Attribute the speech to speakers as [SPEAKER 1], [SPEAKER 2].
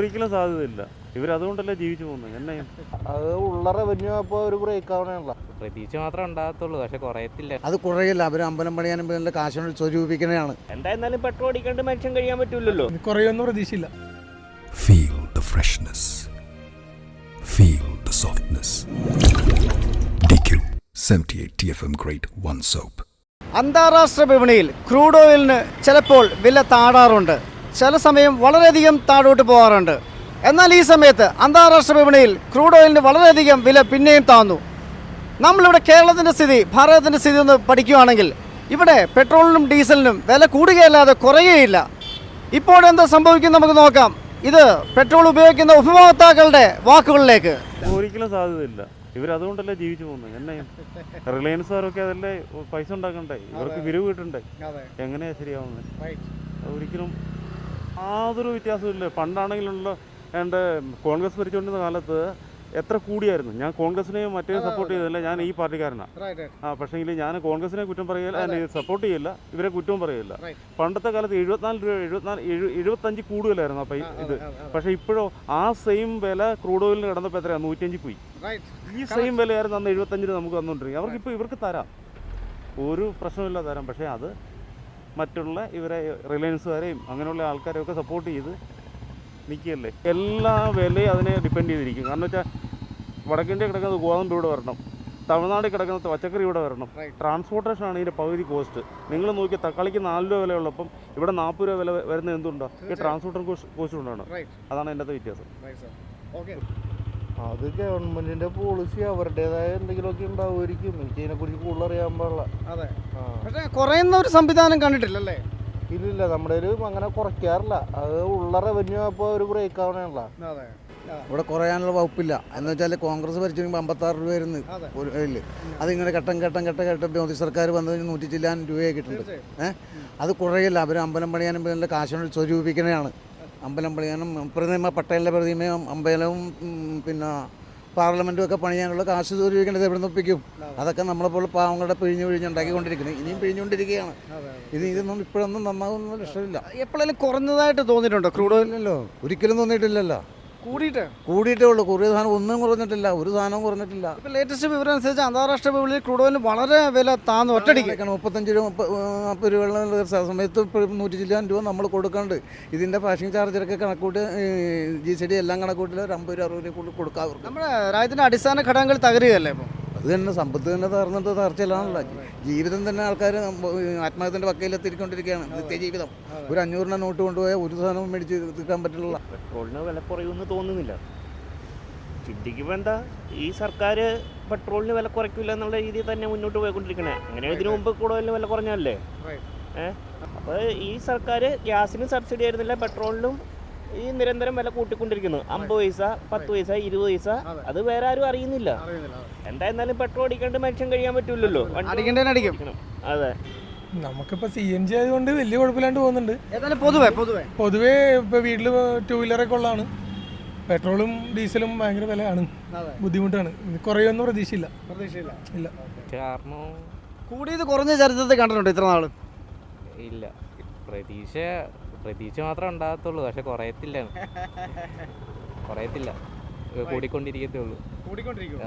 [SPEAKER 1] ഒരിക്കലും സാധ്യതയില്ല. ഇവരതുകൊണ്ടല്ലേ ജീവിച്ചു പോകുന്നത്? എന്നെ
[SPEAKER 2] അത് ഉള്ളറ റവന്യൂ ഒരു ബ്രേക്ക് ആവണേണല്ലോ
[SPEAKER 3] പ്രതീക്ഷ മാത്രമേ ഉണ്ടാകത്തുള്ളൂ പക്ഷെ കുറയത്തില്ല.
[SPEAKER 4] അത് കുറയില്ല. അവർ അമ്പലം പണിയാനും വേണ്ട കാശ് സ്വരൂപിക്കുന്നതാണ്.
[SPEAKER 5] എന്തായിരുന്നാലും പെട്രോൾ അടിക്കാണ്ട് മനുഷ്യൻ കഴിയാൻ പറ്റൂലല്ലോ.
[SPEAKER 6] കുറയൊന്നും പ്രതീക്ഷയില്ല.
[SPEAKER 7] Feel the freshness feel the softness DQ 78 TFM Grade 1 soap
[SPEAKER 8] അന്താരാഷ്ട്ര വിപണിയിൽ ക്രൂഡ് ഓയിലിന് ചിലപ്പോൾ വില താടാറുണ്ട്. ചില സമയം വളരെയധികം താഴോട്ട് പോകാറുണ്ട്. എന്നാൽ ഈ സമയത്ത് അന്താരാഷ്ട്ര വിപണിയിൽ ക്രൂഡ് ഓയിലിന് വളരെയധികം വില പിന്നെയും താന്നു നമ്മളിവിടെ കേരളത്തിന്റെ സ്ഥിതി ഭാരതത്തിന്റെ സ്ഥിതി ഒന്ന് പഠിക്കുകയാണെങ്കിൽ ഇവിടെ പെട്രോളിനും ഡീസലിനും വില കൂടുകയല്ലാതെ കുറയുകയില്ല. ഇപ്പോഴെന്താ സംഭവിക്കും നമുക്ക് നോക്കാം. ഇത് പെട്രോൾ ഉപയോഗിക്കുന്ന ഉപഭോക്താക്കളുടെ വാക്കുകളിലേക്ക്.
[SPEAKER 1] ഒരിക്കലും സാധ്യതയില്ല. ഇവരതുകൊണ്ടല്ലേ ജീവിച്ചു പോകുന്നത്? എന്നെ റിലയൻസുകാരൊക്കെ അതല്ലേ പൈസ ഉണ്ടാക്കണ്ടേ? ഇവർക്ക് വിരിവ് കിട്ടണ്ടേ? എങ്ങനെയാ ശരിയാവുന്നത്? ഒരിക്കലും യാതൊരു വ്യത്യാസവും ഇല്ല പണ്ടാണെങ്കിലുള്ള എന്റെ കോൺഗ്രസ് ഭരിച്ചുകൊണ്ടിരുന്ന കാലത്ത് എത്ര കൂടിയായിരുന്നു. ഞാൻ കോൺഗ്രസിനെയും മറ്റേ സപ്പോർട്ട് ചെയ്തില്ല ഞാൻ ഈ പാർട്ടിക്കാരനാണ് ആ പക്ഷേങ്കിൽ ഞാൻ കോൺഗ്രസിനെ കുറ്റം പറയില്ല സപ്പോർട്ട് ചെയ്യില്ല ഇവരെ കുറ്റവും പറയില്ല. പണ്ടത്തെ കാലത്ത് എഴുപത്തിനാല് രൂപ എഴുപത്തിനാല് എഴുപത്തഞ്ച് കൂടുതലായിരുന്നു അപ്പം ഇത്? പക്ഷേ ഇപ്പോഴോ ആ സെയിം വില ക്രൂഡ് ഓയിലിന് കിടന്നപ്പോൾ എത്രയാണ് നൂറ്റഞ്ച് പോയി. ഈ സെയിം വിലയായിരുന്നു അന്ന് എഴുപത്തഞ്ചിന് നമുക്ക് തന്നുകൊണ്ടിരിക്കും അവർക്ക് ഇപ്പോൾ ഇവർക്ക് തരാം. ഒരു പ്രശ്നമില്ല തരാം. പക്ഷേ അത് മറ്റുള്ള ഇവരെ റിലയൻസുകാരെയും അങ്ങനെയുള്ള ആൾക്കാരെയും ഒക്കെ സപ്പോർട്ട് ചെയ്ത് നിൽക്കുകയല്ലേ എല്ലാ വിലയും അതിനെ ഡിപ്പെൻഡ് ചെയ്തിരിക്കും. കാരണം വെച്ചാൽ വടക്കിന്റെ കിടക്കുന്നത് ഗോതമ്പ് ഇവിടെ വരണം. തമിഴ്നാട്ടിൽ കിടക്കുന്നത് പച്ചക്കറി ഇവിടെ വരണം. ട്രാൻസ്പോർട്ടേഷൻ ആണ് ഇതിന്റെ പകുതി കോസ്റ്റ് നിങ്ങൾ നോക്കി തക്കാളിക്ക് നാല് രൂപ വില ഉള്ളപ്പം ഇവിടെ നാൽപ്പത് രൂപ വില വരുന്നത് എന്തുകൊണ്ടാണ് ഈ ട്രാൻസ്പോർട്ടർ കോസ്റ്റ് കൊണ്ടാണ്. അതാണ് എന്റെ വ്യത്യാസം.
[SPEAKER 2] അത് ഗവൺമെന്റിന്റെ പോളിസി അവരുടേതായ എന്തെങ്കിലുമൊക്കെ ഉണ്ടാവുമായിരിക്കും. എനിക്ക് ഇതിനെക്കുറിച്ച് കൂടുതൽ അറിയാൻ പാടില്ല.
[SPEAKER 8] അതെ.
[SPEAKER 2] ആ.
[SPEAKER 8] പക്ഷേ കുറയുന്ന ഒരു സംവിധാനം കണ്ടിട്ടില്ലല്ലേ?
[SPEAKER 2] ഇല്ലില്ല നമ്മുടെ കയ്യിൽ അങ്ങനെ കുറയ്ക്കാറില്ല. അത് ഉള്ള റവന്യൂ അപ്പോൾ ഒരു ബ്രേക്ക് ആവണല്ല
[SPEAKER 8] അതെ.
[SPEAKER 4] ഇവിടെ കുറയാനുള്ള വകുപ്പില്ല. എന്ന് വെച്ചാൽ കോൺഗ്രസ് ഭരിച്ചിരിക്കുമ്പോൾ അമ്പത്താറ് രൂപ
[SPEAKER 8] അതെ.
[SPEAKER 4] ഒരു ഇതിൽ. അതിങ്ങനെ ഘട്ടം ഘട്ടം ഘട്ടം ഘട്ടം മോദി സർക്കാർ വന്നു കഴിഞ്ഞാൽ നൂറ്റി ചില്ലാൻ രൂപയെ കിട്ടുന്നുണ്ട്. ഏഹ് അത് കുറയില്ല. അവർ അമ്പലം പണിയാനും വേണ്ട കാശ് സ്വരൂപിക്കുന്നതാണ് അമ്പലം പണിയാനും പ്രതിമ പട്ടേലിന്റെ പ്രതിമയും അമ്പലവും പിന്നെ പാർലമെന്റും ഒക്കെ പണിയാനുള്ള കാശ് സ്വരൂപിക്കേണ്ടത് എവിടെ നിന്ന് ഒപ്പിക്കും? അതൊക്കെ നമ്മളെപ്പോലെ പാവങ്ങളുടെ പിഴിഞ്ഞ് പിഴിഞ്ഞുണ്ടാക്കിക്കൊണ്ടിരിക്കുന്നത് ഇനിയും പിഴിഞ്ഞുകൊണ്ടിരിക്കുകയാണ്. ഇത് ഇതൊന്നും ഇപ്പോഴൊന്നും നന്നാവുന്ന ഇഷ്ടമില്ല
[SPEAKER 8] എപ്പോഴെങ്കിലും കുറഞ്ഞതായിട്ട് തോന്നിയിട്ടുണ്ടോ? ക്രൂഡ്
[SPEAKER 4] ഒരിക്കലും തോന്നിയിട്ടില്ലല്ലോ?
[SPEAKER 8] കൂടിയിട്ട്?
[SPEAKER 4] കൂടിയിട്ടേ ഉള്ളൂ. കൂടിയ സാധനം ഒന്നും കുറഞ്ഞിട്ടില്ല. ഒരു സാധനവും കുറഞ്ഞിട്ടില്ല.
[SPEAKER 8] ഇപ്പൊ ലേറ്റസ്റ്റ് വിവരം അനുസരിച്ച് അന്താരാഷ്ട്ര വിപണിയിൽ ക്രൂഡ് ഓയിലിന് വളരെ വില താന്ന് ഒറ്റടിക്ക്.
[SPEAKER 4] മുപ്പത്തഞ്ച് രൂപ നാൽപ്പത് രൂപയുള്ള സമയത്ത് ഇപ്പോൾ നൂറ്റി ചില്ലാൻ രൂപ നമ്മൾ കൊടുക്കേണ്ടത് ഇതിന്റെ പാഷിംഗ് ചാർജറൊക്കെ കണക്കൂട്ട് ജി സി ഡി എല്ലാം കണക്കൂട്ടിൽ ഒരു അമ്പത് രൂപ അറുപത് രൂപ കൊടുക്കാറുണ്ട്
[SPEAKER 8] നമ്മുടെ രാജ്യത്തിന്റെ അടിസ്ഥാന ഘടകങ്ങൾ തകരുകയല്ലേ ഇപ്പോൾ
[SPEAKER 4] അത് തന്നെ സമ്പത്ത് തന്നെ തകർന്നിട്ട് തകർച്ചയിലാണല്ലോ. ജീവിതം തന്നെ ആൾക്കാർ ആത്മഹത്യന്റെ വക്കയിലെത്തിക്കൊണ്ടിരിക്കുകയാണ് നിത്യജീവിതം. ഒരു അഞ്ഞൂറിനെ നോട്ട് കൊണ്ടുപോയ ഒരു സാധനവും മേടിച്ച് തീർക്കാൻ പറ്റില്ല
[SPEAKER 5] പെട്രോളിന് വില കുറയുമെന്ന് തോന്നുന്നില്ല. ചിന്തിക്കുമ്പോൾ എന്താ? ഈ സർക്കാർ പെട്രോളിന് വില കുറയ്ക്കില്ല എന്നുള്ള രീതിയിൽ തന്നെ മുന്നോട്ട് പോയിക്കൊണ്ടിരിക്കണേ. അങ്ങനെ ഇതിനു മുമ്പ് കൂടുതൽ വില കുറഞ്ഞല്ലേ ഏഹ് അപ്പോൾ ഈ സർക്കാർ ഗ്യാസിനും സബ്സിഡി ആയിരുന്നില്ല പെട്രോളിനും ഈ നിരന്തരം വില കൂട്ടിക്കൊണ്ടിരിക്കുന്നു. അമ്പത് പൈസ പത്ത് പൈസ ഇരുപത് പൈസ. അത്. വേറെ ആരും അറിയുന്നില്ല. എന്തായിരുന്നാലും പെട്രോൾ അടിക്കാണ്ട് മനുഷ്യൻ കഴിയാൻ പറ്റൂലല്ലോ. അതെ.
[SPEAKER 6] നമുക്കിപ്പോ സി എൻ ജി ആയതുകൊണ്ട് വലിയ കുഴപ്പമില്ലാണ്ട് പോകുന്നുണ്ട്.
[SPEAKER 8] പൊതുവേ പൊതുവെ.
[SPEAKER 6] പൊതുവേ ഇപ്പൊ വീട്ടിൽ ടൂ വീലറൊക്കെ ഉള്ളതാണ്. പെട്രോളും ഡീസലും ഭയങ്കര വിലയാണ്.
[SPEAKER 8] അതെ.
[SPEAKER 6] ബുദ്ധിമുട്ടാണ്. കുറയൊന്നും പ്രതീക്ഷയില്ല.
[SPEAKER 8] പ്രതീക്ഷയില്ല.
[SPEAKER 6] ഇല്ല.
[SPEAKER 3] കാരണം
[SPEAKER 8] കൂടിയത് കുറഞ്ഞ ചരിത്രത്തിൽ കണ്ടിട്ടുണ്ട് ഇത്ര നാൾ?
[SPEAKER 3] ഇല്ല. പ്രതീക്ഷ പ്രതീക്ഷ മാത്രമേ ഉണ്ടാകത്തുള്ളൂ പക്ഷെ കുറയത്തില്ല. കുറയത്തില്ല. കൂടിക്കൊണ്ടിരിക്കത്തേ ഉള്ളൂ.
[SPEAKER 8] കൂടിക്കൊണ്ടിരിക്കും.